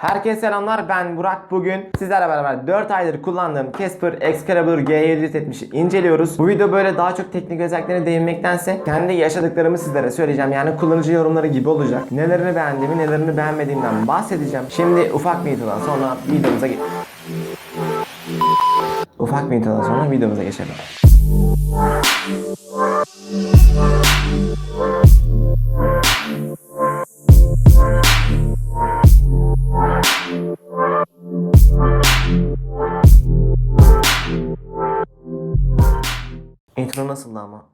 Herkese selamlar ben Burak bugün sizlerle beraber 4 aydır kullandığım Casper Excalibur G770'i inceliyoruz. Bu video böyle daha çok teknik özelliklerine değinmektense kendi yaşadıklarımı sizlere söyleyeceğim. Yani kullanıcı yorumları gibi olacak. Nelerini beğendiğimi nelerini beğenmediğimden bahsedeceğim. Şimdi ufak bir introdan sonra videomuza ge- Ufak bir introdan sonra videomuza geçelim. nasıl ama?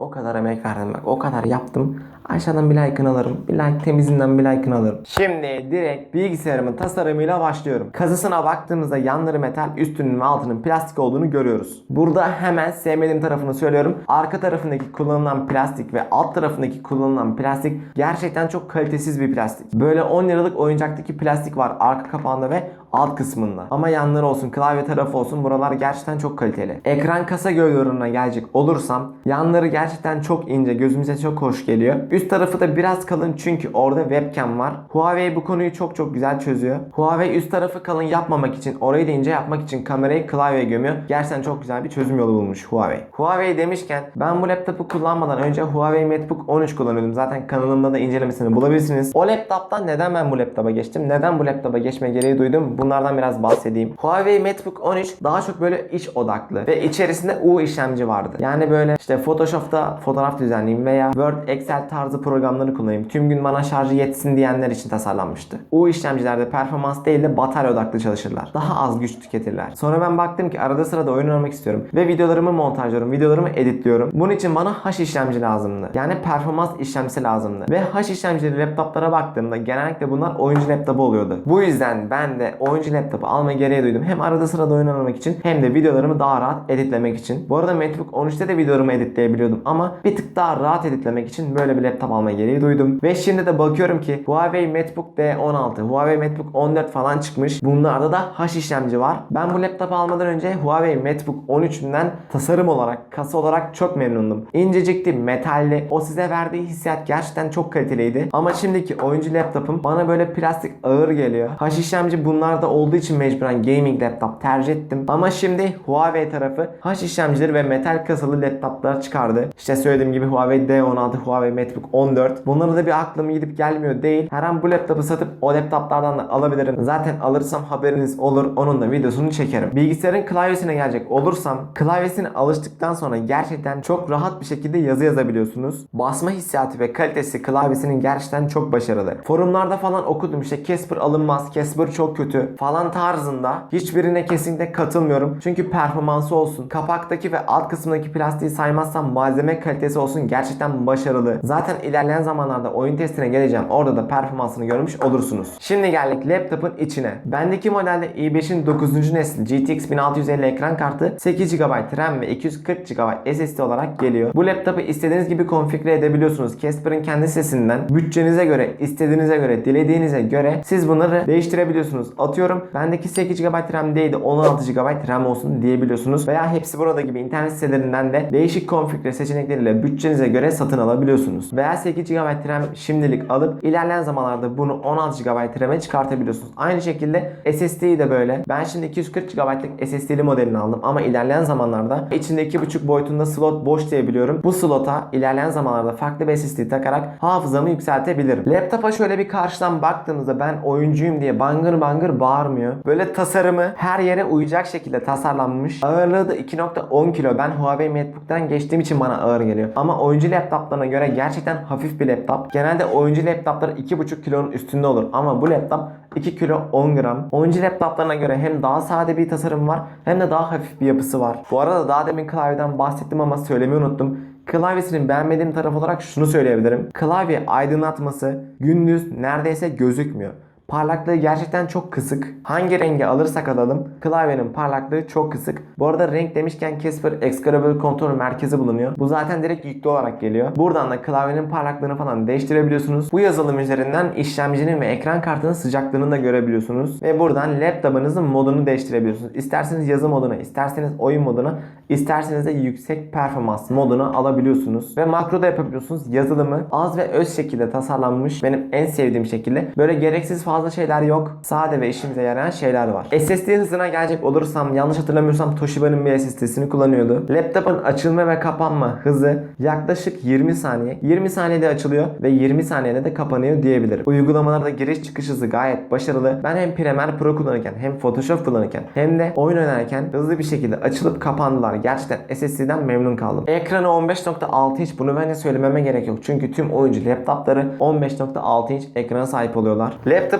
Emek verdim bak. O kadar yaptım. Aşağıdan bir like'ını alırım. Bir like temizinden bir like'ını alırım. Şimdi direkt bilgisayarımın tasarımıyla başlıyorum. Kasasına baktığımızda yanları metal, üstünün ve altının plastik olduğunu görüyoruz. Burada hemen sevmediğim tarafını söylüyorum. Arka tarafındaki kullanılan plastik ve alt tarafındaki kullanılan plastik gerçekten çok kalitesiz bir plastik. Böyle 10 liralık oyuncaktaki plastik var arka kapağında ve alt kısmında. Ama yanları olsun, klavye tarafı olsun buralar gerçekten çok kaliteli. Ekran kasa gövdelerine gelecek olursam yanları gerçekten çok ince, gözümüze çok hoş geliyor. Üst tarafı da biraz kalın çünkü orada webcam var. Huawei bu konuyu çok çok güzel çözüyor. Huawei üst tarafı kalın yapmamak için, orayı da ince yapmak için kamerayı klavyeye gömüyor. Gerçekten çok güzel bir çözüm yolu bulmuş Huawei. Huawei demişken ben bu laptopu kullanmadan önce Huawei MateBook 13 kullanıyordum. Zaten kanalımda da incelemesini bulabilirsiniz. O laptoptan neden ben bu laptopa geçtim? Neden bu laptopa geçme gereği duydum? Bunlardan biraz bahsedeyim. Huawei MateBook 13 daha çok böyle iş odaklı ve içerisinde U işlemci vardı. Yani böyle işte Photoshop'ta fotoğraf düzenleyeyim veya Word, Excel tarzı programları kullanayım. Tüm gün bana şarjı yetsin diyenler için tasarlanmıştı. U işlemcilerde performans değil de batarya odaklı çalışırlar. Daha az güç tüketirler. Sonra ben baktım ki arada sırada oyun oynamak istiyorum ve videolarımı montajlıyorum, videolarımı editliyorum. Bunun için bana H işlemci lazımdı. Yani performans işlemcisi lazımdı. Ve H işlemcili laptoplara baktığımda genellikle bunlar oyuncu laptopu oluyordu. Bu yüzden ben de oyuncu laptopu alma gereği duydum. Hem arada sırada oyun oynamak için hem de videolarımı daha rahat editlemek için. Bu arada MacBook 13'te de videolarımı editleyebiliyordum ama bir tık daha rahat editlemek için böyle bir laptop alma gereği duydum. Ve şimdi de bakıyorum ki Huawei MateBook D16, Huawei MateBook 14 falan çıkmış. Bunlarda da H işlemci var. Ben bu laptopu almadan önce Huawei MateBook 13'ünden tasarım olarak, kasa olarak çok memnundum. İncecikti, metalli. O size verdiği hissiyat gerçekten çok kaliteliydi. Ama şimdiki oyuncu laptopum bana böyle plastik ağır geliyor. H işlemci bunlarda olduğu için mecburen gaming laptop tercih ettim. Ama şimdi Huawei tarafı H işlemcileri ve metal kasalı laptoplar çıkardı. İşte söylediğim gibi Huawei D16, Huawei MateBook 14. Bunları da bir aklım gidip gelmiyor değil. Her an bu laptopu satıp o laptoplardan da alabilirim. Zaten alırsam haberiniz olur. Onun da videosunu çekerim. Bilgisayarın klavyesine gelecek olursam klavyesine alıştıktan sonra gerçekten çok rahat bir şekilde yazı yazabiliyorsunuz. Basma hissiyatı ve kalitesi klavyesinin gerçekten çok başarılı. Forumlarda falan okudum işte Casper alınmaz, Casper çok kötü falan tarzında. Hiçbirine kesinlikle katılmıyorum. Çünkü performansı olsun, kapaktaki ve alt kısmındaki plastiği saymazsam malzeme kalitesi olsun gerçekten başarılı. Zaten ilerleyen zamanlarda oyun testine geleceğim. Orada da performansını görmüş olursunuz. Şimdi geldik laptopun içine. Bendeki modelde i5'in 9. nesil GTX 1650 ekran kartı 8 GB RAM ve 240 GB SSD olarak geliyor. Bu laptopu istediğiniz gibi konfigüre edebiliyorsunuz. Casper'ın kendi sesinden bütçenize göre, istediğinize göre, dilediğinize göre siz bunları değiştirebiliyorsunuz. Atıyorum bendeki 8 GB RAM değil de 16 GB RAM olsun diyebiliyorsunuz. Veya hepsi burada gibi internet sitelerinden de değişik konfigüre seçenekleriyle bütçenize göre satın alabiliyorsunuz. Veya 8 GB RAM şimdilik alıp ilerleyen zamanlarda bunu 16 GB RAM'e çıkartabiliyorsunuz. Aynı şekilde SSD'yi de böyle. Ben şimdi 240 GB'lık SSD'li modelini aldım ama ilerleyen zamanlarda içinde 2.5 boyutunda slot boş diyebiliyorum. Bu slota ilerleyen zamanlarda farklı bir SSD takarak hafızamı yükseltebilirim. Laptopa şöyle bir karşıdan baktığınızda ben oyuncuyum diye bangır bangır bağırmıyor. Böyle tasarımı her yere uyacak şekilde tasarlanmış. Ağırlığı da 2.10 kilo. Ben Huawei MateBook'tan geçtiğim için bana ağır geliyor. Ama oyuncu laptoplarına göre gerçekten hafif bir laptop. Genelde oyuncu laptoplar 2.5 kilonun üstünde olur. Ama bu laptop 2 kilo 10 gram. Oyuncu laptoplarına göre hem daha sade bir tasarım var hem de daha hafif bir yapısı var. Bu arada daha demin klavyeden bahsettim ama söylemeyi unuttum. Klavyesinin beğenmediğim taraf olarak şunu söyleyebilirim. Klavye aydınlatması gündüz neredeyse gözükmüyor. Parlaklığı gerçekten çok kısık. Hangi rengi alırsak alalım klavyenin parlaklığı çok kısık. Bu arada renk demişken Casper Excalibur kontrol merkezi bulunuyor. Bu zaten direkt yüklü olarak geliyor. Buradan da klavyenin parlaklığını falan değiştirebiliyorsunuz. Bu yazılım üzerinden işlemcinin ve ekran kartının sıcaklığını da görebiliyorsunuz. Ve buradan laptopunuzun modunu değiştirebiliyorsunuz. İsterseniz yazı moduna, isterseniz oyun moduna, isterseniz de yüksek performans moduna alabiliyorsunuz. Ve makro da yapabiliyorsunuz. Yazılımı az ve öz şekilde tasarlanmış. Benim en sevdiğim şekilde. Böyle gereksiz fazla fazla şeyler yok. Sade ve işimize yarayan şeyler var. SSD hızına gelecek olursam yanlış hatırlamıyorsam Toshiba'nın bir SSD'sini kullanıyordu. Laptopun açılma ve kapanma hızı yaklaşık 20 saniye. 20 saniyede açılıyor ve 20 saniyede de kapanıyor diyebilirim. Uygulamalarda giriş çıkış hızı gayet başarılı. Ben hem Premiere Pro kullanırken hem Photoshop kullanırken hem de oyun oynarken hızlı bir şekilde açılıp kapandılar. Gerçekten SSD'den memnun kaldım. Ekranı 15.6 inç bunu bence söylememe gerek yok. Çünkü tüm oyuncu laptopları 15.6 inç ekrana sahip oluyorlar.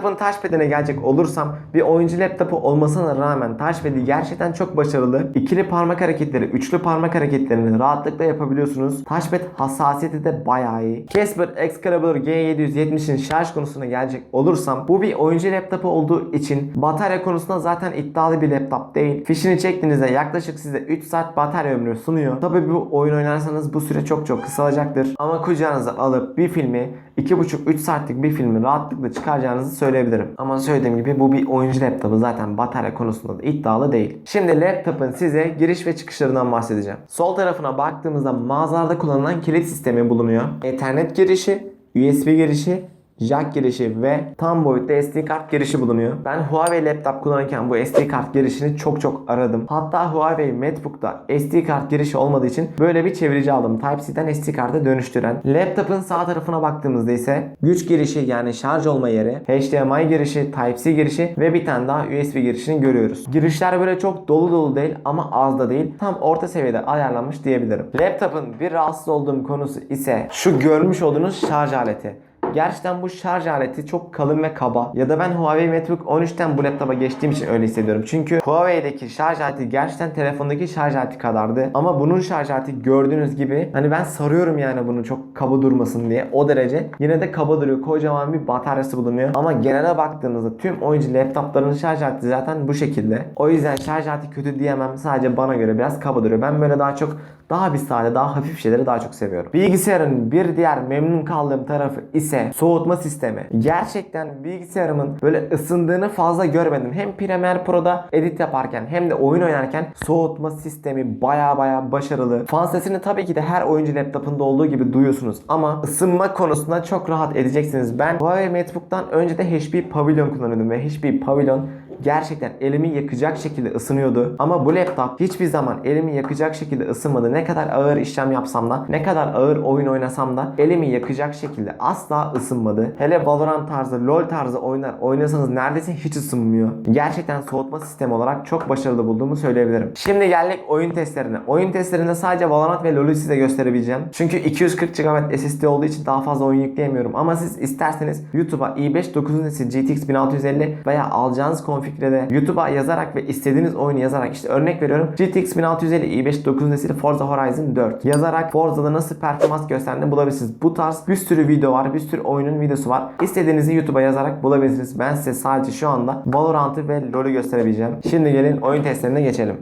Laptopun touchpad'ine gelecek olursam bir oyuncu laptopu olmasına rağmen touchpad'i gerçekten çok başarılı. İkili parmak hareketleri, üçlü parmak hareketlerini rahatlıkla yapabiliyorsunuz. Touchpad hassasiyeti de bayağı iyi. Casper Excalibur G770'in şarj konusuna gelecek olursam bu bir oyuncu laptopu olduğu için batarya konusunda zaten iddialı bir laptop değil. Fişini çektiğinizde yaklaşık size 3 saat batarya ömrü sunuyor. Tabi bu oyun oynarsanız bu süre çok çok kısalacaktır. Ama kucağınıza alıp bir filmi 2,5-3 saatlik bir filmi rahatlıkla çıkaracağınızı söyleyebilirim. Ama söylediğim gibi bu bir oyuncu laptopu zaten batarya konusunda da iddialı değil. Şimdi laptopun size giriş ve çıkışlarından bahsedeceğim. Sol tarafına baktığımızda mağazalarda kullanılan kilit sistemi bulunuyor. Ethernet girişi, USB girişi jack girişi ve tam boyutta SD kart girişi bulunuyor. Ben Huawei laptop kullanırken bu SD kart girişini çok çok aradım. Hatta Huawei MacBook'ta SD kart girişi olmadığı için böyle bir çevirici aldım. Type-C'den SD karta dönüştüren. Laptopun sağ tarafına baktığımızda ise güç girişi yani şarj olma yeri, HDMI girişi, Type-C girişi ve bir tane daha USB girişini görüyoruz. Girişler böyle çok dolu dolu değil ama az da değil. Tam orta seviyede ayarlanmış diyebilirim. Laptopun bir rahatsız olduğum konusu ise şu görmüş olduğunuz şarj aleti. Gerçekten bu şarj aleti çok kalın ve kaba. Ya da ben Huawei MateBook 13'ten bu laptopa geçtiğim için öyle hissediyorum. Çünkü Huawei'deki şarj aleti gerçekten telefondaki şarj aleti kadardı. Ama bunun şarj aleti gördüğünüz gibi hani ben sarıyorum yani bunu çok kaba durmasın diye. O derece. Yine de kaba duruyor. Kocaman bir bataryası bulunuyor. Ama genele baktığınızda tüm oyuncu laptoplarının şarj aleti zaten bu şekilde. O yüzden şarj aleti kötü diyemem. Sadece bana göre biraz kaba duruyor. Ben böyle daha çok daha bir sade, daha hafif şeyleri daha çok seviyorum. Bilgisayarın bir diğer memnun kaldığım tarafı ise soğutma sistemi. Gerçekten bilgisayarımın böyle ısındığını fazla görmedim. Hem Premiere Pro'da edit yaparken hem de oyun oynarken soğutma sistemi baya baya başarılı. Fan sesini tabii ki de her oyuncu laptopunda olduğu gibi duyuyorsunuz ama ısınma konusunda çok rahat edeceksiniz. Ben Huawei MateBook'tan önce de HP Pavilion kullanıyordum ve HP Pavilion gerçekten elimi yakacak şekilde ısınıyordu. Ama bu laptop hiçbir zaman elimi yakacak şekilde ısınmadı. Ne kadar ağır işlem yapsam da, ne kadar ağır oyun oynasam da elimi yakacak şekilde asla ısınmadı. Hele Valorant tarzı, LoL tarzı oyunlar oynasanız neredeyse hiç ısınmıyor. Gerçekten soğutma sistemi olarak çok başarılı bulduğumu söyleyebilirim. Şimdi geldik oyun testlerine. Oyun testlerinde sadece Valorant ve LoL'ü size gösterebileceğim. Çünkü 240 GB SSD olduğu için daha fazla oyun yükleyemiyorum. Ama siz isterseniz YouTube'a i5 9. nesil GTX 1650 veya alacağınız konfigürede YouTube'a yazarak ve istediğiniz oyunu yazarak işte örnek veriyorum GTX 1650 i5 9 nesil Forza Horizon 4 yazarak Forza'da nasıl performans gösterdiğini bulabilirsiniz. Bu tarz bir sürü video var, bir sürü oyunun videosu var. İstediğinizi YouTube'a yazarak bulabilirsiniz. Ben size sadece şu anda Valorant'ı ve LoL'ü gösterebileceğim. Şimdi gelin oyun testlerine geçelim.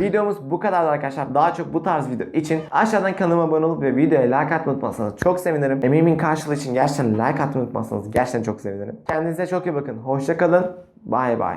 Videomuz bu kadar arkadaşlar. Daha çok bu tarz video için aşağıdan kanalıma abone olup ve videoya like atmayı unutmazsanız çok sevinirim. Emeğimin karşılığı için gerçekten like atmayı unutmazsanız gerçekten çok sevinirim. Kendinize çok iyi bakın. Hoşça kalın. Bay bay.